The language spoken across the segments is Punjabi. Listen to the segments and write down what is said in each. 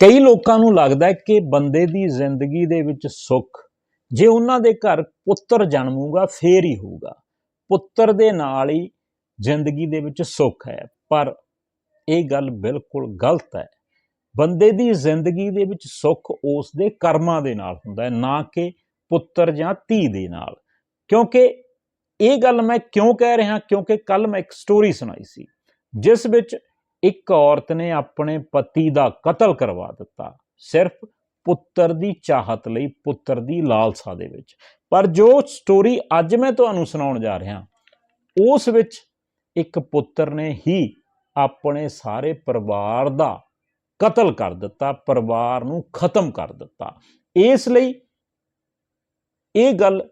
ਕਈ ਲੋਕਾਂ ਨੂੰ ਲੱਗਦਾ ਹੈ ਕਿ ਬੰਦੇ ਦੀ ਜ਼ਿੰਦਗੀ ਦੇ ਵਿੱਚ ਸੁੱਖ, ਜੇ ਉਹਨਾਂ ਦੇ ਘਰ ਪੁੱਤਰ ਜਨਮੂਗਾ ਫੇਰ ਹੀ ਹੋਊਗਾ। ਪੁੱਤਰ ਦੇ ਨਾਲ ਹੀ ਜ਼ਿੰਦਗੀ ਦੇ ਵਿੱਚ ਸੁੱਖ ਹੈ, ਪਰ ਇਹ ਗੱਲ ਬਿਲਕੁਲ ਗਲਤ ਹੈ। ਬੰਦੇ ਦੀ ਜ਼ਿੰਦਗੀ ਦੇ ਵਿੱਚ ਸੁੱਖ ਉਸ ਦੇ ਕਰਮਾਂ ਦੇ ਨਾਲ ਹੁੰਦਾ ਹੈ, ਨਾ ਕਿ ਪੁੱਤਰ ਜਾਂ ਧੀ ਦੇ ਨਾਲ। ਕਿਉਂਕਿ ਇਹ ਗੱਲ ਮੈਂ ਕਿਉਂ ਕਹਿ ਰਿਹਾ, ਕਿਉਂਕਿ ਕੱਲ ਮੈਂ ਇੱਕ ਸਟੋਰੀ ਸੁਣਾਈ ਸੀ, ਜਿਸ ਵਿੱਚ ਇੱਕ ਔਰਤ ਨੇ ਆਪਣੇ ਪਤੀ ਦਾ ਕਤਲ ਕਰਵਾ ਦਿੱਤਾ, ਸਿਰਫ ਪੁੱਤਰ ਦੀ ਚਾਹਤ ਲਈ, ਪੁੱਤਰ ਦੀ ਲਾਲਸਾ ਦੇ ਵਿੱਚ। ਪਰ ਜੋ ਸਟੋਰੀ ਅੱਜ ਮੈਂ ਤੁਹਾਨੂੰ ਸੁਣਾਉਣ ਜਾ ਰਿਹਾ, ਉਸ ਵਿੱਚ ਇੱਕ ਪੁੱਤਰ ਨੇ ਹੀ ਆਪਣੇ ਸਾਰੇ ਪਰਿਵਾਰ ਦਾ ਕਤਲ ਕਰ ਦਿੱਤਾ, ਪਰਿਵਾਰ ਨੂੰ ਖਤਮ ਕਰ ਦਿੱਤਾ। ਇਸ ਲਈ ਇਹ ਗੱਲ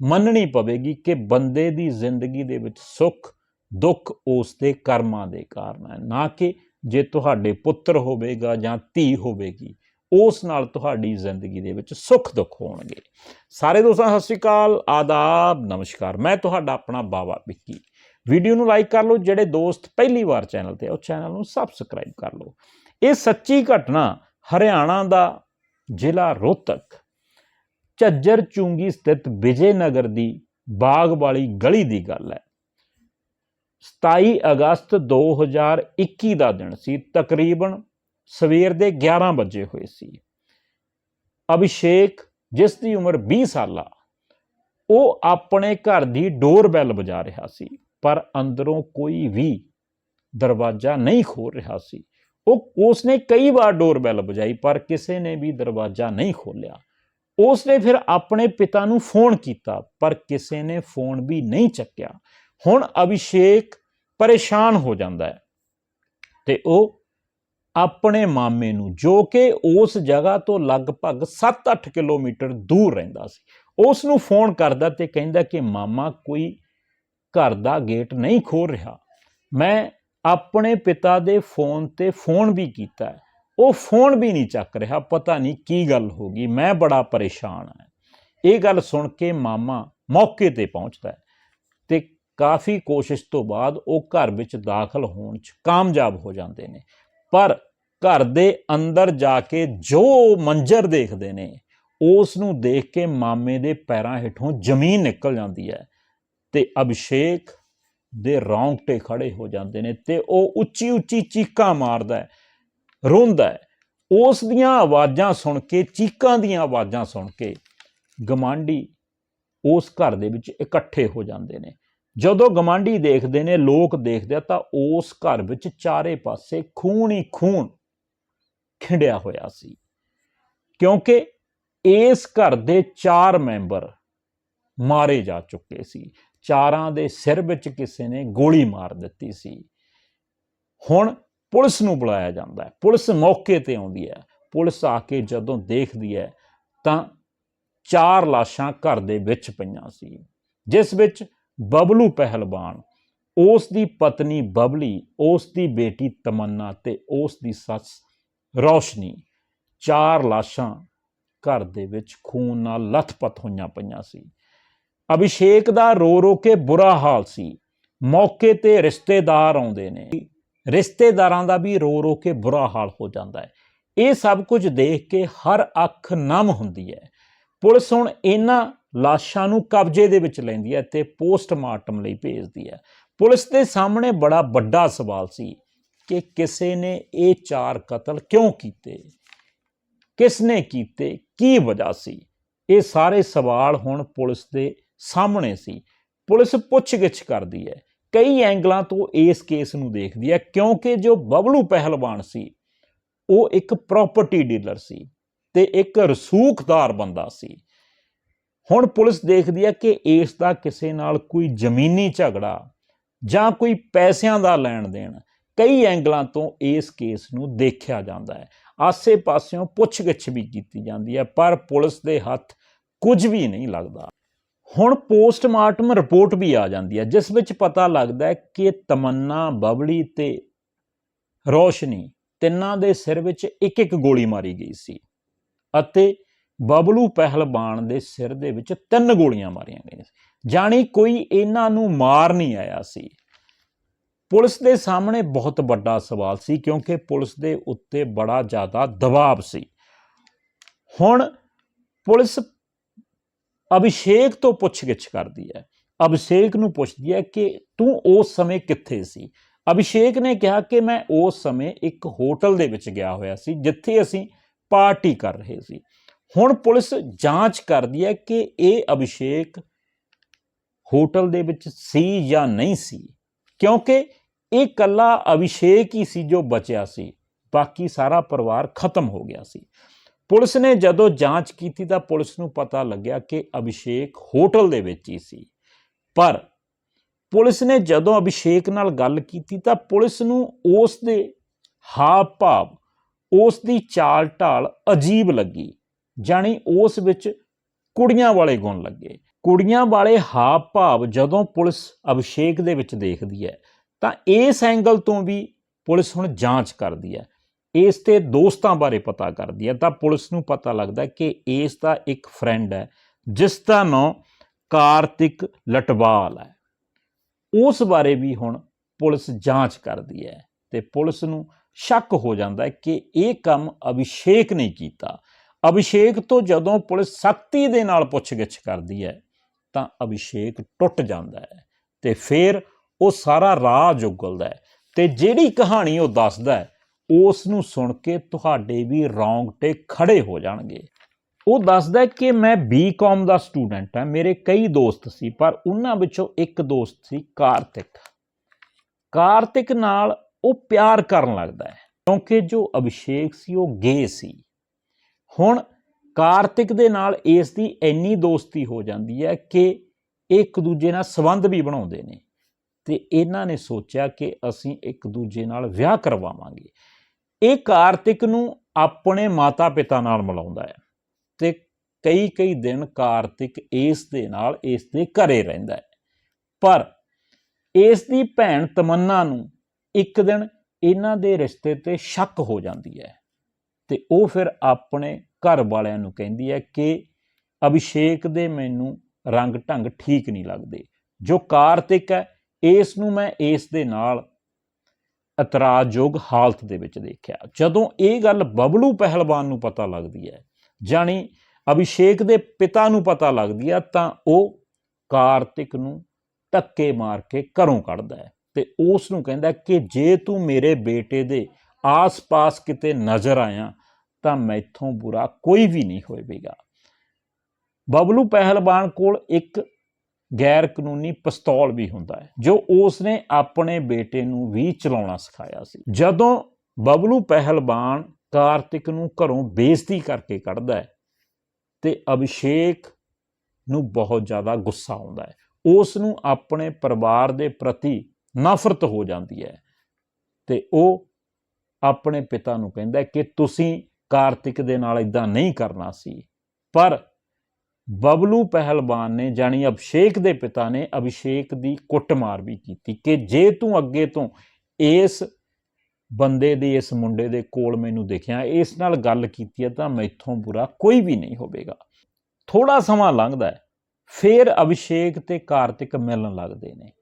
ਮੰਨਣੀ ਪਵੇਗੀ ਕਿ ਬੰਦੇ ਦੀ ਜ਼ਿੰਦਗੀ ਦੇ ਵਿੱਚ ਸੁੱਖ ਦੁੱਖ ਉਸ ਦੇ ਕਰਮਾਂ ਦੇ ਕਾਰਨ ਹੈ। ਨਾ ਕਿ ਜੇ ਤੁਹਾਡੇ ਪੁੱਤਰ ਹੋਵੇਗਾ ਜਾਂ ਧੀ ਹੋਵੇਗੀ ਉਸ ਨਾਲ ਤੁਹਾਡੀ ਜ਼ਿੰਦਗੀ ਦੇ ਵਿੱਚ ਸੁੱਖ ਦੁੱਖ ਹੋਣਗੇ। ਸਾਰੇ ਦੋਸਤਾਂ ਸਤਿ ਸ਼੍ਰੀ ਅਕਾਲ ਆਦਾਬ ਨਮਸਕਾਰ। ਮੈਂ ਤੁਹਾਡਾ ਆਪਣਾ ਬਾਬਾ ਵਿੱਕੀ। ਵੀਡੀਓ ਨੂੰ ਲਾਈਕ ਕਰ ਲਓ ਜਿਹੜੇ ਦੋਸਤ ਪਹਿਲੀ ਵਾਰ ਚੈਨਲ ਤੇ ਆ, ਉਹ ਚੈਨਲ ਨੂੰ ਸਬਸਕ੍ਰਾਈਬ ਕਰ ਲਓ। ਇਹ ਸੱਚੀ ਘਟਨਾ ਹਰਿਆਣਾ ਦਾ ਜ਼ਿਲ੍ਹਾ ਰੋਹਤਕ ਝੱਜਰ ਚੁੰਗੀ ਸਥਿਤ ਵਿਜੇਨਗਰ ਦੀ ਬਾਗ ਵਾਲੀ ਗਲੀ ਦੀ ਗੱਲ ਹੈ। 27 ਅਗਸਤ 2021 ਦਾ ਦਿਨ ਸੀ। ਤਕਰੀਬਨ ਸਵੇਰ ਦੇ 11 ਵਜੇ ਹੋਏ ਸੀ। ਅਭਿਸ਼ੇਕ, ਜਿਸ ਦੀ ਉਮਰ 20 ਸਾਲਾ, ਉਹ ਆਪਣੇ ਘਰ ਦੀ ਡੋਰ ਬੈਲ ਵਜਾ ਰਿਹਾ ਸੀ, ਪਰ ਅੰਦਰੋਂ ਕੋਈ ਵੀ ਦਰਵਾਜ਼ਾ ਨਹੀਂ ਖੋਲ ਰਿਹਾ ਸੀ। ਉਹ, ਉਸਨੇ ਕਈ ਵਾਰ ਡੋਰ ਬੈਲ ਵਜਾਈ, ਪਰ ਕਿਸੇ ਨੇ ਵੀ ਦਰਵਾਜ਼ਾ ਨਹੀਂ ਖੋਲ੍ਹਿਆ। ਉਸਨੇ ਫਿਰ ਆਪਣੇ ਪਿਤਾ ਨੂੰ ਫੋਨ ਕੀਤਾ, ਪਰ ਕਿਸੇ ਨੇ ਫੋਨ ਵੀ ਨਹੀਂ ਚੱਕਿਆ। ਹੁਣ ਅਭਿਸ਼ੇਕ ਪਰੇਸ਼ਾਨ ਹੋ ਜਾਂਦਾ ਹੈ ਤੇ ਉਹ ਆਪਣੇ ਮਾਮੇ ਨੂੰ, ਜੋ ਕਿ ਉਸ ਜਗ੍ਹਾ ਤੋਂ ਲਗਭਗ 7-8 ਕਿਲੋਮੀਟਰ ਦੂਰ ਰਹਿੰਦਾ ਸੀ, ਉਸ ਨੂੰ ਫੋਨ ਕਰਦਾ ਤੇ ਕਹਿੰਦਾ ਕਿ ਮਾਮਾ, ਕੋਈ ਘਰ ਦਾ ਗੇਟ ਨਹੀਂ ਖੋਲ ਰਿਹਾ। ਮੈਂ ਆਪਣੇ ਪਿਤਾ ਦੇ ਫੋਨ ਤੇ ਫੋਨ ਵੀ ਕੀਤਾ ਉਹ ਫੋਨ ਵੀ ਨਹੀਂ ਚੱਕ ਰਿਹਾ, ਪਤਾ ਨਹੀਂ ਕੀ ਗੱਲ ਹੋ ਗਈ, ਮੈਂ ਬੜਾ ਪਰੇਸ਼ਾਨ ਹਾਂ। ਇਹ ਗੱਲ ਸੁਣ ਕੇ ਮਾਮਾ ਮੌਕੇ ਤੇ ਪਹੁੰਚਦਾ ਹੈ। ਕਾਫੀ ਕੋਸ਼ਿਸ਼ ਤੋਂ ਬਾਅਦ ਉਹ ਘਰ ਵਿੱਚ ਦਾਖਲ ਹੋਣ 'ਚ ਕਾਮਯਾਬ ਹੋ ਜਾਂਦੇ ਨੇ। ਪਰ ਘਰ ਦੇ ਅੰਦਰ ਜਾ ਕੇ ਜੋ ਮੰਜ਼ਰ ਦੇਖਦੇ ਨੇ ਉਸ ਨੂੰ ਦੇਖ ਕੇ ਮਾਮੇ ਦੇ ਪੈਰਾਂ ਹੇਠੋਂ ਜ਼ਮੀਨ ਨਿਕਲ ਜਾਂਦੀ ਹੈ ਤੇ ਅਭਿਸ਼ੇਕ ਦੇ ਰੌਂਗਟੇ ਖੜੇ ਹੋ ਜਾਂਦੇ ਨੇ ਤੇ ਉਹ ਉੱਚੀ ਉੱਚੀ ਚੀਕਾਂ ਮਾਰਦਾ ਹੈ, ਰੋਂਦਾ ਹੈ। ਉਸ ਦੀਆਂ ਆਵਾਜ਼ਾਂ ਸੁਣ ਕੇ, ਚੀਕਾਂ ਦੀਆਂ ਆਵਾਜ਼ਾਂ ਸੁਣ ਕੇ ਗਮਾਂਡੀ ਉਸ ਘਰ ਦੇ ਵਿੱਚ ਇਕੱਠੇ ਹੋ ਜਾਂਦੇ ਨੇ। ਜਦੋਂ ਗਮਾਂਡੀ ਦੇਖਦੇ ਨੇ, ਲੋਕ ਦੇਖਦੇ ਆ, ਤਾਂ ਉਸ ਘਰ ਵਿੱਚ ਚਾਰੇ ਪਾਸੇ ਖੂਨ ਹੀ ਖੂਨ ਖਿੰਡਿਆ ਹੋਇਆ ਸੀ। ਕਿਉਂਕਿ ਇਸ ਘਰ ਦੇ ਚਾਰ ਮੈਂਬਰ ਮਾਰੇ ਜਾ ਚੁੱਕੇ ਸੀ। ਚਾਰਾਂ ਦੇ ਸਿਰ ਵਿੱਚ ਕਿਸੇ ਨੇ ਗੋਲੀ ਮਾਰ ਦਿੱਤੀ ਸੀ। ਹੁਣ ਪੁਲਿਸ ਨੂੰ ਬੁਲਾਇਆ ਜਾਂਦਾ ਹੈ। ਪੁਲਿਸ ਮੌਕੇ ਤੇ ਆਉਂਦੀ ਹੈ। ਪੁਲਿਸ ਆ ਕੇ ਜਦੋਂ ਦੇਖਦੀ ਹੈ, ਤਾਂ ਚਾਰ ਲਾਸ਼ਾਂ ਘਰ ਦੇ ਵਿੱਚ ਪਈਆਂ ਸੀ, ਜਿਸ ਵਿੱਚ ਬਬਲੂ ਪਹਿਲਵਾਨ, ਉਸ ਦੀ ਪਤਨੀ ਬਬਲੀ, ਉਸ ਦੀ ਬੇਟੀ ਤਮੰਨਾ ਤੇ ਉਸ ਦੀ ਸੱਸ ਰੌਸ਼ਨੀ, ਚਾਰ ਲਾਸ਼ਾਂ ਘਰ ਦੇ ਵਿੱਚ ਖੂਨ ਨਾਲ ਲਥਪਥ ਹੋਈਆਂ ਪਈਆਂ ਸੀ। ਅਭਿਸ਼ੇਕ ਦਾ ਰੋ ਰੋ ਕੇ ਬੁਰਾ ਹਾਲ ਸੀ। ਮੌਕੇ ਤੇ ਰਿਸ਼ਤੇਦਾਰ ਆਉਂਦੇ ਨੇ। ਰਿਸ਼ਤੇਦਾਰਾਂ ਦਾ ਵੀ ਰੋ ਰੋ ਕੇ ਬੁਰਾ ਹਾਲ ਹੋ ਜਾਂਦਾ ਹੈ। ਇਹ ਸਭ ਕੁਝ ਦੇਖ ਕੇ ਹਰ ਅੱਖ ਨਮ ਹੁੰਦੀ ਹੈ। ਪੁਲਿਸ ਹੁਣ ਇਹਨਾਂ ਲਾਸ਼ਾਂ ਨੂੰ ਕਬਜ਼ੇ ਦੇ ਵਿੱਚ ਲੈਂਦੀ ਹੈ ਤੇ ਪੋਸਟਮਾਰਟਮ ਲਈ ਭੇਜਦੀ ਹੈ। ਪੁਲਿਸ ਦੇ ਸਾਹਮਣੇ ਬੜਾ ਵੱਡਾ ਸਵਾਲ ਸੀ ਕਿ ਕਿਸੇ ਨੇ ਇਹ ਚਾਰ ਕਤਲ ਕਿਉਂ ਕੀਤੇ? ਕਿਸ ਨੇ ਕੀਤੇ? ਕੀ ਵਜ੍ਹਾ ਸੀ? ਇਹ ਸਾਰੇ ਸਵਾਲ ਹੁਣ ਪੁਲਿਸ ਦੇ ਸਾਹਮਣੇ ਸੀ। ਪੁਲਿਸ ਪੁੱਛਗਿੱਛ ਕਰਦੀ ਹੈ। ਕਈ ਐਂਗਲਾਂ ਤੋਂ ਇਸ ਕੇਸ ਨੂੰ ਦੇਖਦੀ ਹੈ ਕਿਉਂਕਿ ਜੋ ਬਬਲੂ ਪਹਿਲਵਾਨ ਸੀ, ਉਹ ਇੱਕ ਪ੍ਰਾਪਰਟੀ ਡੀਲਰ ਸੀ ਤੇ ਇੱਕ ਰਸੂਖਦਾਰ ਬੰਦਾ ਸੀ। ਹੁਣ ਪੁਲਿਸ ਦੇਖਦੀ ਹੈ ਕਿ ਇਸ ਦਾ ਕਿਸੇ ਨਾਲ ਕੋਈ ਜ਼ਮੀਨੀ ਝਗੜਾ ਜਾਂ ਕੋਈ ਪੈਸਿਆਂ ਦਾ ਲੈਣ ਦੇਣ ਕਈ ਐਂਗਲਾਂ ਤੋਂ ਇਸ ਕੇਸ ਨੂੰ ਦੇਖਿਆ ਜਾਂਦਾ ਹੈ। ਆਸੇ-ਪਾਸਿਓਂ ਪੁੱਛਗਿੱਛ ਵੀ ਕੀਤੀ ਜਾਂਦੀ ਹੈ, ਪਰ ਪੁਲਿਸ ਦੇ ਹੱਥ ਕੁਝ ਵੀ ਨਹੀਂ ਲੱਗਦਾ। ਹੁਣ ਪੋਸਟਮਾਰਟਮ ਰਿਪੋਰਟ ਵੀ ਆ ਜਾਂਦੀ ਹੈ, ਜਿਸ ਵਿੱਚ ਪਤਾ ਲੱਗਦਾ ਹੈ ਕਿ ਤਮੰਨਾ, ਬਬਲੀ ਤੇ ਰੋਸ਼ਨੀ ਤਿੰਨਾਂ ਦੇ ਸਿਰ ਵਿੱਚ ਇੱਕ ਇੱਕ ਗੋਲੀ ਮਾਰੀ ਗਈ ਸੀ ਅਤੇ ਬਬਲੂ ਪਹਿਲਵਾਨ ਦੇ ਸਿਰ ਦੇ ਵਿੱਚ ਤਿੰਨ ਗੋਲੀਆਂ ਮਾਰੀਆਂ ਗਈਆਂ ਸੀ। ਜਾਣੀ ਕੋਈ ਇਹਨਾਂ ਨੂੰ ਮਾਰ ਨਹੀਂ ਆਇਆ ਸੀ। ਪੁਲਿਸ ਦੇ ਸਾਹਮਣੇ ਬਹੁਤ ਵੱਡਾ ਸਵਾਲ ਸੀ, ਕਿਉਂਕਿ ਪੁਲਿਸ ਦੇ ਉੱਤੇ ਬੜਾ ਜ਼ਿਆਦਾ ਦਬਾਅ ਸੀ। ਹੁਣ ਪੁਲਿਸ ਅਭਿਸ਼ੇਕ ਤੋਂ ਪੁੱਛਗਿੱਛ ਕਰਦੀ ਹੈ। ਅਭਿਸ਼ੇਕ ਨੂੰ ਪੁੱਛਦੀ ਹੈ ਕਿ ਤੂੰ ਉਸ ਸਮੇਂ ਕਿੱਥੇ ਸੀ? ਅਭਿਸ਼ੇਕ ਨੇ ਕਿਹਾ ਕਿ ਮੈਂ ਉਸ ਸਮੇਂ ਇੱਕ ਹੋਟਲ ਦੇ ਵਿੱਚ ਗਿਆ ਹੋਇਆ ਸੀ, ਜਿੱਥੇ ਅਸੀਂ ਪਾਰਟੀ ਕਰ ਰਹੇ ਸੀ। ਹੁਣ ਪੁਲਿਸ ਜਾਂਚ ਕਰਦੀ ਹੈ ਕਿ ਇਹ ਅਭਿਸ਼ੇਕ ਹੋਟਲ ਦੇ ਵਿੱਚ ਸੀ ਜਾਂ ਨਹੀਂ ਸੀ, ਕਿਉਂਕਿ ਇਹ ਕੱਲਾ ਅਭਿਸ਼ੇਕ ਹੀ ਸੀ ਜੋ ਬਚਿਆ ਸੀ, ਬਾਕੀ ਸਾਰਾ ਪਰਿਵਾਰ ਖਤਮ ਹੋ ਗਿਆ ਸੀ। ਪੁਲਿਸ ਨੇ ਜਦੋਂ ਜਾਂਚ ਕੀਤੀ ਤਾਂ ਪੁਲਿਸ ਨੂੰ ਪਤਾ ਲੱਗਿਆ ਕਿ ਅਭਿਸ਼ੇਕ ਹੋਟਲ ਦੇ ਵਿੱਚ ਹੀ ਸੀ। ਪਰ ਪੁਲਿਸ ਨੇ ਜਦੋਂ ਅਭਿਸ਼ੇਕ ਨਾਲ ਗੱਲ ਕੀਤੀ ਤਾਂ ਪੁਲਿਸ ਨੂੰ ਉਸ ਦੇ ਹਾਵ ਭਾਵ ਉਸ ਦੀ ਚਾਲ ਢਾਲ ਅਜੀਬ ਲੱਗੀ। ਜਾਣੀ ਉਸ ਵਿੱਚ ਕੁੜੀਆਂ ਵਾਲੇ ਗੁਣ ਲੱਗੇ। ਕੁੜੀਆਂ ਵਾਲੇ ਹਾਵ ਭਾਵ ਜਦੋਂ ਪੁਲਿਸ ਅਭਿਸ਼ੇਕ ਦੇ ਵਿੱਚ ਦੇਖਦੀ ਹੈ, ਤਾਂ ਇਸ ਐਂਗਲ ਤੋਂ ਵੀ ਪੁਲਿਸ ਹੁਣ ਜਾਂਚ ਕਰਦੀ ਹੈ। ਇਸ ਤੇ ਦੋਸਤਾਂ ਬਾਰੇ ਪਤਾ ਕਰਦੀ ਹੈ, ਤਾਂ ਪੁਲਿਸ ਨੂੰ ਪਤਾ ਲੱਗਦਾ ਕਿ ਇਸ ਦਾ ਇੱਕ ਫਰੈਂਡ ਹੈ, ਜਿਸ ਦਾ ਨਾਮ ਕਾਰਤਿਕ ਲਟਵਾਲ ਹੈ। ਉਸ ਬਾਰੇ ਵੀ ਹੁਣ ਪੁਲਿਸ ਜਾਂਚ ਕਰਦੀ ਹੈ ਤੇ ਪੁਲਿਸ ਨੂੰ ਸ਼ੱਕ ਹੋ ਜਾਂਦਾ ਹੈ ਕਿ ਇਹ ਕੰਮ ਅਭਿਸ਼ੇਕ ਨੇ ਕੀਤਾ। ਅਭਿਸ਼ੇਕ ਤੋਂ ਜਦੋਂ ਪੁਲਿਸ ਸਖਤੀ ਦੇ ਨਾਲ ਪੁੱਛਗਿੱਛ ਕਰਦੀ ਹੈ, ਤਾਂ ਅਭਿਸ਼ੇਕ ਟੁੱਟ ਜਾਂਦਾ ਹੈ ਤੇ ਫਿਰ ਉਹ ਸਾਰਾ ਰਾਜ ਉਗਲਦਾ ਹੈ ਤੇ ਜਿਹੜੀ ਕਹਾਣੀ ਉਹ ਦੱਸਦਾ ਹੈ, ਉਸ ਨੂੰ ਸੁਣ ਕੇ ਤੁਹਾਡੇ ਵੀ ਰੌਂਗਟੇ ਖੜੇ ਹੋ ਜਾਣਗੇ। ਉਹ ਦੱਸਦਾ ਕਿ ਮੈਂ ਬੀਕਾਮ ਦਾ ਸਟੂਡੈਂਟ ਹਾਂ, ਮੇਰੇ ਕਈ ਦੋਸਤ ਸੀ, ਪਰ ਉਹਨਾਂ ਵਿੱਚੋਂ ਇੱਕ ਦੋਸਤ ਸੀ ਕਾਰਤਿਕ। ਕਾਰਤਿਕ ਨਾਲ ਉਹ ਪਿਆਰ ਕਰਨ ਲੱਗਦਾ ਹੈ, ਕਿਉਂਕਿ ਜੋ ਅਭਿਸ਼ੇਕ ਸੀ ਉਹ ਗੇ ਸੀ। ਹੁਣ ਕਾਰਤਿਕ ਦੇ ਨਾਲ ਇਸ ਦੀ ਇੰਨੀ ਦੋਸਤੀ ਹੋ ਜਾਂਦੀ ਹੈ ਕਿ ਇਹ ਇੱਕ ਦੂਜੇ ਨਾਲ ਸੰਬੰਧ ਵੀ ਬਣਾਉਂਦੇ ਨੇ। ਤੇ ਇਹਨਾਂ ਨੇ ਸੋਚਿਆ ਕਿ ਅਸੀਂ ਇੱਕ ਦੂਜੇ ਨਾਲ ਵਿਆਹ ਕਰਵਾਵਾਂਗੇ। ਇਹ ਕਾਰਤਿਕ ਨੂੰ ਆਪਣੇ ਮਾਤਾ-ਪਿਤਾ ਨਾਲ ਮਿਲਾਉਂਦਾ ਹੈ ਤੇ ਕਈ ਕਈ ਦਿਨ ਕਾਰਤਿਕ ਇਸ ਦੇ ਨਾਲ ਇਸ ਦੇ ਘਰੇ ਰਹਿੰਦਾ ਹੈ। ਪਰ ਇਸ ਦੀ ਭੈਣ ਤਮੰਨਾ ਨੂੰ ਇੱਕ ਦਿਨ ਇਹਨਾਂ ਦੇ ਰਿਸ਼ਤੇ ਤੇ ਸ਼ੱਕ ਹੋ ਜਾਂਦੀ ਹੈ। ਤੇ ਉਹ ਫਿਰ ਆਪਣੇ ਘਰ ਵਾਲਿਆਂ ਨੂੰ ਕਹਿੰਦੀ ਹੈ ਕਿ ਅਭਿਸ਼ੇਕ ਦੇ ਮੈਨੂੰ ਰੰਗ ਢੰਗ ਠੀਕ ਨਹੀਂ ਲੱਗਦੇ। ਜੋ ਕਾਰਤਿਕ ਹੈ, ਇਸ ਨੂੰ ਮੈਂ ਇਸ ਦੇ ਨਾਲ ਇਤਰਾਜ਼ਯੋਗ ਹਾਲਤ ਦੇ ਵਿੱਚ ਦੇਖਿਆ। ਜਦੋਂ ਇਹ ਗੱਲ ਬਬਲੂ ਪਹਿਲਵਾਨ ਨੂੰ ਪਤਾ ਲੱਗਦੀ ਹੈ, ਜਾਣੀ ਅਭਿਸ਼ੇਕ ਦੇ ਪਿਤਾ ਨੂੰ ਪਤਾ ਲੱਗਦੀ ਹੈ, ਤਾਂ ਉਹ ਕਾਰਤਿਕ ਨੂੰ ਧੱਕੇ ਮਾਰ ਕੇ ਘਰੋਂ ਕੱਢਦਾ ਹੈ ਤੇ ਉਸ ਨੂੰ ਕਹਿੰਦਾ ਕਿ ਜੇ ਤੂੰ ਮੇਰੇ ਬੇਟੇ ਦੇ ਆਸ-ਪਾਸ ਕਿਤੇ ਨਜ਼ਰ ਆਇਆ ਤਾਂ ਮੈਥੋਂ ਬੁਰਾ ਕੋਈ ਵੀ ਨਹੀਂ ਹੋਵੇਗਾ। ਬਬਲੂ ਪਹਿਲਵਾਨ ਕੋਲ ਇੱਕ ਗੈਰ ਕਾਨੂੰਨੀ ਪਿਸਤੌਲ ਵੀ ਹੁੰਦਾ ਹੈ, ਜੋ ਉਸ ਨੇ ਆਪਣੇ ਬੇਟੇ ਨੂੰ ਵੀ ਚਲਾਉਣਾ ਸਿਖਾਇਆ ਸੀ। ਜਦੋਂ ਬਬਲੂ ਪਹਿਲਵਾਨ ਕਾਰਤਿਕ ਨੂੰ ਘਰੋਂ ਬੇਇੱਜ਼ਤੀ ਕਰਕੇ ਕੱਢਦਾ ਹੈ ਤੇ ਅਭਿਸ਼ੇਕ ਨੂੰ ਬਹੁਤ ਜ਼ਿਆਦਾ ਗੁੱਸਾ ਆਉਂਦਾ ਹੈ, ਉਸ ਨੂੰ ਆਪਣੇ ਪਰਿਵਾਰ ਦੇ ਪ੍ਰਤੀ ਨਫ਼ਰਤ ਹੋ ਜਾਂਦੀ ਹੈ ਤੇ ਉਹ ਆਪਣੇ ਪਿਤਾ ਨੂੰ ਕਹਿੰਦਾ ਕਿ ਤੁਸੀਂ ਕਾਰਤਿਕ ਦੇ ਨਾਲ ਇਦਾਂ ਨਹੀਂ ਕਰਨਾ ਸੀ। ਪਰ ਬਬਲੂ ਪਹਿਲਵਾਨ ਨੇ ਜਾਨੀ ਅਭਿਸ਼ੇਕ ਦੇ ਪਿਤਾ ਨੇ ਅਭਿਸ਼ੇਕ ਦੀ ਕੁੱਟਮਾਰ ਵੀ ਕੀਤੀ ਕਿ ਜੇ ਤੂੰ ਅੱਗੇ ਤੋਂ ਇਸ ਬੰਦੇ ਦੇ, ਇਸ ਮੁੰਡੇ ਦੇ ਕੋਲ ਮੈਨੂੰ ਦੇਖਿਆ, ਇਸ ਨਾਲ ਗੱਲ ਕੀਤੀ ਹੈ, ਤਾਂ ਮੈਥੋਂ ਬੁਰਾ ਕੋਈ ਵੀ ਨਹੀਂ ਹੋਵੇਗਾ। ਥੋੜਾ ਸਮਾਂ ਲੰਘਦਾ ਹੈ, ਫਿਰ ਅਭਿਸ਼ੇਕ ਤੇ ਕਾਰਤਿਕ ਮਿਲਣ ਲੱਗਦੇ ਨੇ।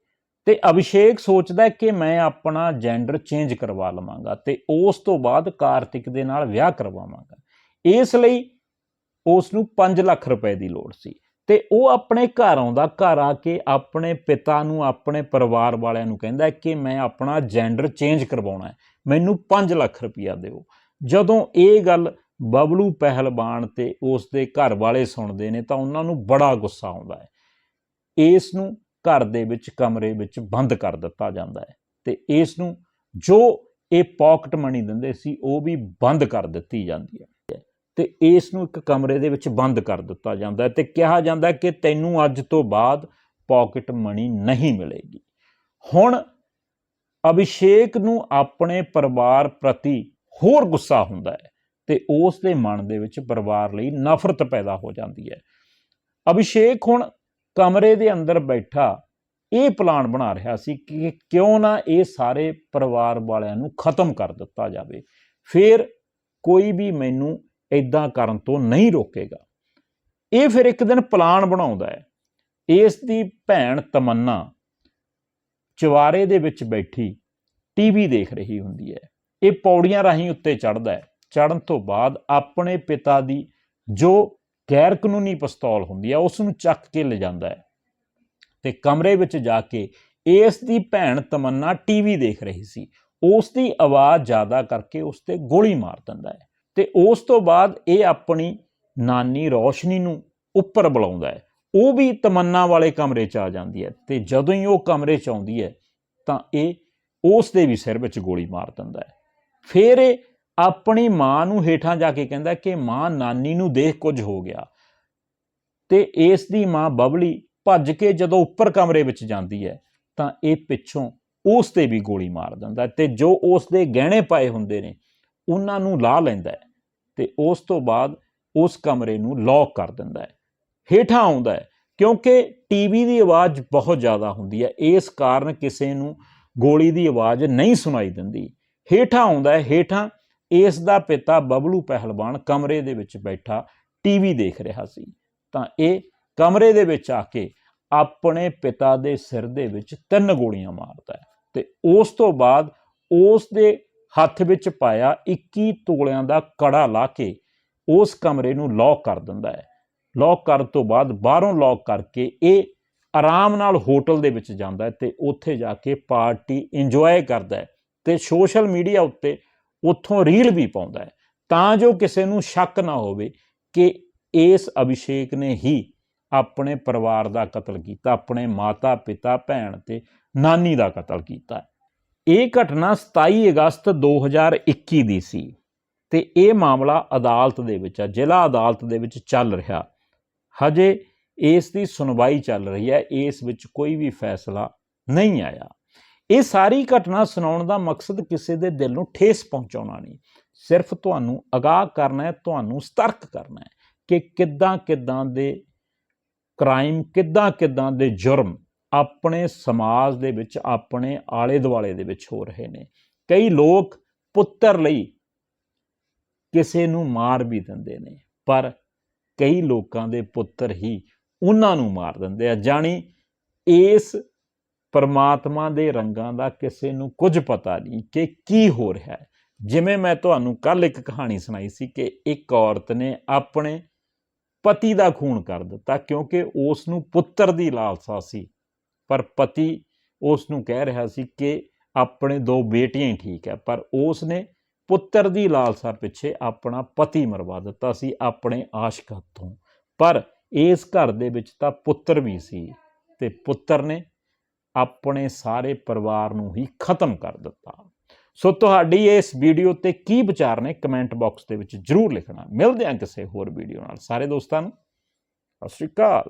ਤੇ ਅਭਿਸ਼ੇਕ ਸੋਚਦਾ ਕਿ ਮੈਂ ਆਪਣਾ ਜੈਂਡਰ ਚੇਂਜ ਕਰਵਾ ਲਵਾਂਗਾ ਤੇ ਉਸ ਤੋਂ ਬਾਅਦ ਕਾਰਤਿਕ ਦੇ ਨਾਲ ਵਿਆਹ ਕਰਵਾਵਾਂਗਾ। ਇਸ ਲਈ ਉਸ ਨੂੰ 5 ਲੱਖ ਰੁਪਏ ਦੀ ਲੋੜ ਸੀ ਤੇ ਉਹ ਆਪਣੇ ਘਰ ਆਉਂਦਾ, ਘਰ ਆ ਕੇ ਆਪਣੇ ਪਿਤਾ ਨੂੰ, ਆਪਣੇ ਪਰਿਵਾਰ ਵਾਲਿਆਂ ਨੂੰ ਕਹਿੰਦਾ ਕਿ ਮੈਂ ਆਪਣਾ ਜੈਂਡਰ ਚੇਂਜ ਕਰਵਾਉਣਾ ਹੈ, ਮੈਨੂੰ 5 ਲੱਖ ਰੁਪਇਆ ਦਿਓ। ਜਦੋਂ ਇਹ ਗੱਲ ਬਬਲੂ ਪਹਿਲਵਾਨ ਤੇ ਉਸ ਦੇ ਘਰ ਵਾਲੇ ਸੁਣਦੇ ਨੇ ਤਾਂ ਉਹਨਾਂ ਨੂੰ ਬੜਾ ਗੁੱਸਾ ਆਉਂਦਾ ਹੈ। ਇਸ ਨੂੰ ਘਰ ਦੇ ਵਿੱਚ, ਕਮਰੇ ਵਿੱਚ ਬੰਦ ਕਰ ਦਿੱਤਾ ਜਾਂਦਾ ਹੈ। ਤੇ ਇਸ ਨੂੰ ਜੋ ਇਹ ਪਾਕਟ ਮਨੀ ਦਿੰਦੇ ਸੀ, ਉਹ ਵੀ ਬੰਦ ਕਰ ਦਿੱਤੀ ਜਾਂਦੀ ਹੈ। ਤੇ ਇਸ ਨੂੰ ਇੱਕ ਕਮਰੇ ਦੇ ਵਿੱਚ ਬੰਦ ਕਰ ਦਿੱਤਾ ਜਾਂਦਾ ਹੈ ਤੇ ਕਿਹਾ ਜਾਂਦਾ ਹੈ ਕਿ ਤੈਨੂੰ ਅੱਜ ਤੋਂ ਬਾਅਦ ਪਾਕਟ ਮਨੀ ਨਹੀਂ ਮਿਲੇਗੀ। ਹੁਣ ਅਭਿਸ਼ੇਕ ਨੂੰ ਆਪਣੇ ਪਰਿਵਾਰ ਪ੍ਰਤੀ ਹੋਰ ਗੁੱਸਾ ਹੁੰਦਾ ਹੈ ਤੇ ਉਸ ਦੇ ਮਨ ਦੇ ਵਿੱਚ ਪਰਿਵਾਰ ਲਈ ਨਫ਼ਰਤ ਪੈਦਾ ਹੋ ਜਾਂਦੀ ਹੈ। ਅਭਿਸ਼ੇਕ ਹੁਣ ਕਮਰੇ ਦੇ ਅੰਦਰ ਬੈਠਾ ਇਹ ਪਲਾਨ ਬਣਾ ਰਿਹਾ ਸੀ ਕਿ ਕਿਉਂ ਨਾ ਇਹ ਸਾਰੇ ਪਰਿਵਾਰ ਵਾਲਿਆਂ ਨੂੰ ਖਤਮ ਕਰ ਦਿੱਤਾ ਜਾਵੇ। ਫਿਰ ਕੋਈ ਵੀ ਮੈਨੂੰ ਇਦਾਂ ਕਰਨ ਤੋਂ ਨਹੀਂ ਰੋਕੇਗਾ। ਇਹ ਫਿਰ ਇੱਕ ਦਿਨ ਪਲਾਨ ਬਣਾਉਂਦਾ ਹੈ। ਇਸ ਦੀ ਭੈਣ ਤਮੰਨਾ ਚਵਾਰੇ ਦੇ ਵਿੱਚ ਬੈਠੀ ਟੀਵੀ ਦੇਖ ਰਹੀ ਹੁੰਦੀ ਹੈ। ਇਹ ਪੌੜੀਆਂ ਰਾਹੀਂ ਉੱਤੇ ਚੜ੍ਹਦਾ ਹੈ। ਚੜ੍ਹਨ ਤੋਂ ਬਾਅਦ ਆਪਣੇ ਪਿਤਾ ਦੀ ਜੋ ਗੈਰ ਕਾਨੂੰਨੀ ਪਿਸਤੌਲ ਹੁੰਦੀ ਹੈ ਉਸ ਨੂੰ ਚੱਕ ਕੇ ਲੈ ਜਾਂਦਾ ਹੈ। ਤੇ ਕਮਰੇ ਵਿੱਚ ਜਾ ਕੇ ਇਸ ਦੀ ਭੈਣ ਤਮੰਨਾ ਟੀਵੀ ਦੇਖ ਰਹੀ ਸੀ। ਉਸ ਦੀ ਆਵਾਜ਼ ਜ਼ਿਆਦਾ ਕਰਕੇ ਉਸ ਤੇ ਗੋਲੀ ਮਾਰ ਦਿੰਦਾ ਹੈ ਤੇ ਉਸ ਤੋਂ ਬਾਅਦ ਇਹ ਆਪਣੀ ਨਾਨੀ ਰੋਸ਼ਨੀ ਨੂੰ ਉੱਪਰ ਬੁਲਾਉਂਦਾ ਹੈ। ਉਹ ਵੀ ਤਮੰਨਾ ਵਾਲੇ ਕਮਰੇ 'ਚ ਆ ਜਾਂਦੀ ਹੈ ਤੇ ਜਦੋਂ ਹੀ ਉਹ ਕਮਰੇ 'ਚ ਆਉਂਦੀ ਹੈ ਤਾਂ ਇਹ ਉਸ ਦੇ ਵੀ ਸਿਰ ਵਿੱਚ ਗੋਲੀ ਮਾਰ ਦਿੰਦਾ ਹੈ। ਫਿਰ ਇਹ ਆਪਣੀ ਮਾਂ ਨੂੰ ਹੇਠਾਂ ਜਾ ਕੇ ਕਹਿੰਦਾ ਕਿ ਮਾਂ, ਨਾਨੀ ਨੂੰ ਦੇਖ ਕੁਝ ਹੋ ਗਿਆ। ਤੇ ਇਸ ਦੀ ਮਾਂ ਬਬਲੀ ਭੱਜ ਕੇ ਜਦੋਂ ਉੱਪਰ ਕਮਰੇ ਵਿੱਚ ਜਾਂਦੀ ਹੈ, ਤਾਂ ਇਹ ਪਿੱਛੋਂ ਉਸ ਤੇ ਵੀ ਗੋਲੀ ਮਾਰ ਦਿੰਦਾ ਹੈ ਤੇ ਜੋ ਉਸ ਦੇ ਗਹਿਣੇ ਪਾਏ ਹੁੰਦੇ ਨੇ, ਉਹਨਾਂ ਨੂੰ ਲਾ ਲੈਂਦਾ ਹੈ ਤੇ ਉਸ ਤੋਂ ਬਾਅਦ ਉਸ ਕਮਰੇ ਨੂੰ ਲੌਕ ਕਰ ਦਿੰਦਾ ਹੈ। ਹੇਠਾਂ ਆਉਂਦਾ ਹੈ, ਕਿਉਂਕਿ ਟੀਵੀ ਦੀ ਆਵਾਜ਼ ਬਹੁਤ ਜ਼ਿਆਦਾ ਹੁੰਦੀ ਹੈ, ਇਸ ਕਾਰਨ ਕਿਸੇ ਨੂੰ ਗੋਲੀ ਦੀ ਆਵਾਜ਼ ਨਹੀਂ ਸੁਣਾਈ ਦਿੰਦੀ। ਹੇਠਾਂ ਆਉਂਦਾ ਹੈ, ਹੇਠਾਂ ਇਸ ਦਾ ਪਿਤਾ ਬਬਲੂ ਪਹਿਲਵਾਨ ਕਮਰੇ ਦੇ ਵਿੱਚ ਬੈਠਾ ਟੀਵੀ ਦੇਖ ਰਿਹਾ ਸੀ। ਤਾਂ ਇਹ ਕਮਰੇ ਦੇ ਵਿੱਚ ਆ ਕੇ ਆਪਣੇ ਪਿਤਾ ਦੇ ਸਿਰ ਦੇ ਵਿੱਚ ਤਿੰਨ ਗੋਲੀਆਂ ਮਾਰਦਾ ਹੈ ਤੇ ਉਸ ਤੋਂ ਬਾਅਦ ਉਸ ਦੇ ਹੱਥ ਵਿੱਚ ਪਾਇਆ 21 ਤੋਲਿਆਂ ਦਾ ਕੜਾ ਲਾ ਕੇ ਉਸ ਕਮਰੇ ਨੂੰ ਲੌਕ ਕਰ ਦਿੰਦਾ ਹੈ। ਲੌਕ ਕਰਨ ਤੋਂ ਬਾਅਦ ਬਾਹਰੋਂ ਲੌਕ ਕਰਕੇ ਇਹ ਆਰਾਮ ਨਾਲ ਹੋਟਲ ਦੇ ਵਿੱਚ ਜਾਂਦਾ ਹੈ ਤੇ ਉੱਥੇ ਜਾ ਕੇ ਪਾਰਟੀ ਇੰਜੋਏ ਕਰਦਾ ਹੈ ਤੇ ਸੋਸ਼ਲ ਮੀਡੀਆ ਉੱਤੇ ਉੱਥੋਂ ਰੀਲ ਵੀ ਪਾਉਂਦਾ ਹੈ। ਤਾਂ ਜੋ ਕਿਸੇ ਨੂੰ ਸ਼ੱਕ ਨਾ ਹੋਵੇ ਕਿ ਇਸ ਅਭਿਸ਼ੇਕ ਨੇ ਹੀ ਆਪਣੇ ਪਰਿਵਾਰ ਦਾ ਕਤਲ ਕੀਤਾ, ਆਪਣੇ ਮਾਤਾ, ਪਿਤਾ, ਭੈਣ ਤੇ ਨਾਨੀ ਦਾ ਕਤਲ ਕੀਤਾ ਇਹ ਘਟਨਾ 27 ਅਗਸਤ 2021 ਦੀ ਸੀ ਤੇ ਇਹ ਮਾਮਲਾ ਅਦਾਲਤ ਦੇ ਵਿੱਚ ਆ, ਜ਼ਿਲ੍ਹਾ ਅਦਾਲਤ ਦੇ ਵਿੱਚ ਚੱਲ ਰਿਹਾ। ਹਜੇ ਇਸ ਦੀ ਸੁਣਵਾਈ ਚੱਲ ਰਹੀ ਹੈ, ਇਸ ਵਿੱਚ ਕੋਈ ਵੀ ਫੈਸਲਾ ਨਹੀਂ ਆਇਆ। ਇਹ ਸਾਰੀ ਘਟਨਾ ਸੁਣਾਉਣ ਦਾ ਮਕਸਦ ਕਿਸੇ ਦੇ ਦਿਲ ਨੂੰ ਠੇਸ ਪਹੁੰਚਾਉਣਾ ਨਹੀਂ। ਸਿਰਫ ਤੁਹਾਨੂੰ ਅਗਾਹ ਕਰਨਾ ਹੈ, ਤੁਹਾਨੂੰ ਸਤਰਕ ਕਰਨਾ ਹੈ ਕਿ ਕਿੱਦਾਂ ਕਿੱਦਾਂ ਦੇ ਕ੍ਰਾਈਮ ਕਿੱਦਾਂ ਕਿੱਦਾਂ ਦੇ ਜੁਰਮ ਆਪਣੇ ਸਮਾਜ ਦੇ ਵਿੱਚ, ਆਪਣੇ ਆਲੇ ਦੁਆਲੇ ਦੇ ਵਿੱਚ ਹੋ ਰਹੇ ਨੇ। ਕਈ ਲੋਕ ਪੁੱਤਰ ਲਈ ਕਿਸੇ ਨੂੰ ਮਾਰ ਵੀ ਦਿੰਦੇ ਨੇ, ਪਰ ਕਈ ਲੋਕਾਂ ਦੇ ਪੁੱਤਰ ਹੀ ਉਹਨਾਂ ਨੂੰ ਮਾਰ ਦਿੰਦੇ ਆ। ਜਾਣੀ ਇਸ ਪਰਮਾਤਮਾ ਦੇ ਰੰਗਾਂ ਦਾ ਕਿਸੇ ਨੂੰ ਕੁਝ ਪਤਾ ਨਹੀਂ ਕਿ ਕੀ ਹੋ ਰਿਹਾ ਹੈ। ਜਿਵੇਂ ਮੈਂ ਤੁਹਾਨੂੰ ਕੱਲ ਇੱਕ ਕਹਾਣੀ ਸੁਣਾਈ ਸੀ ਕਿ ਇੱਕ ਔਰਤ ਨੇ ਆਪਣੇ ਪਤੀ ਦਾ ਖੂਨ ਕਰ ਦਿੱਤਾ ਕਿਉਂਕਿ ਉਸ ਨੂੰ ਪੁੱਤਰ ਦੀ ਲਾਲਸਾ ਸੀ। ਪਰ ਪਤੀ ਉਸ ਨੂੰ ਕਹਿ ਰਿਹਾ ਸੀ ਕਿ ਆਪਣੇ ਦੋ ਬੇਟੀਆਂ ਹੀ ਠੀਕ ਹੈ, ਪਰ ਉਸ ਨੇ ਪੁੱਤਰ ਦੀ ਲਾਲਸਾ ਪਿੱਛੇ ਆਪਣਾ ਪਤੀ ਮਰਵਾ ਦਿੱਤਾ ਸੀ ਆਪਣੇ ਆਸ਼ਕ ਹੱਥੋਂ। ਪਰ ਇਸ ਘਰ ਦੇ ਵਿੱਚ ਤਾਂ ਪੁੱਤਰ ਵੀ ਸੀ ਤੇ ਪੁੱਤਰ ਨੇ ਆਪਣੇ ਸਾਰੇ ਪਰਿਵਾਰ ਨੂੰ ਹੀ ਖਤਮ ਕਰ ਦਿੱਤਾ। ਸੋ ਤੁਹਾਡੀ ਇਸ ਵੀਡੀਓ ਤੇ ਕੀ ਵਿਚਾਰ ਨੇ ਕਮੈਂਟ ਬਾਕਸ ਦੇ ਵਿੱਚ ਜਰੂਰ ਲਿਖਣਾ। ਮਿਲਦੇ ਹਾਂ ਕਿਸੇ ਹੋਰ ਵੀਡੀਓ ਨਾਲ। ਸਾਰੇ ਦੋਸਤਾਂ ਨੂੰ, ਸਤਿ ਸ਼੍ਰੀ ਅਕਾਲ।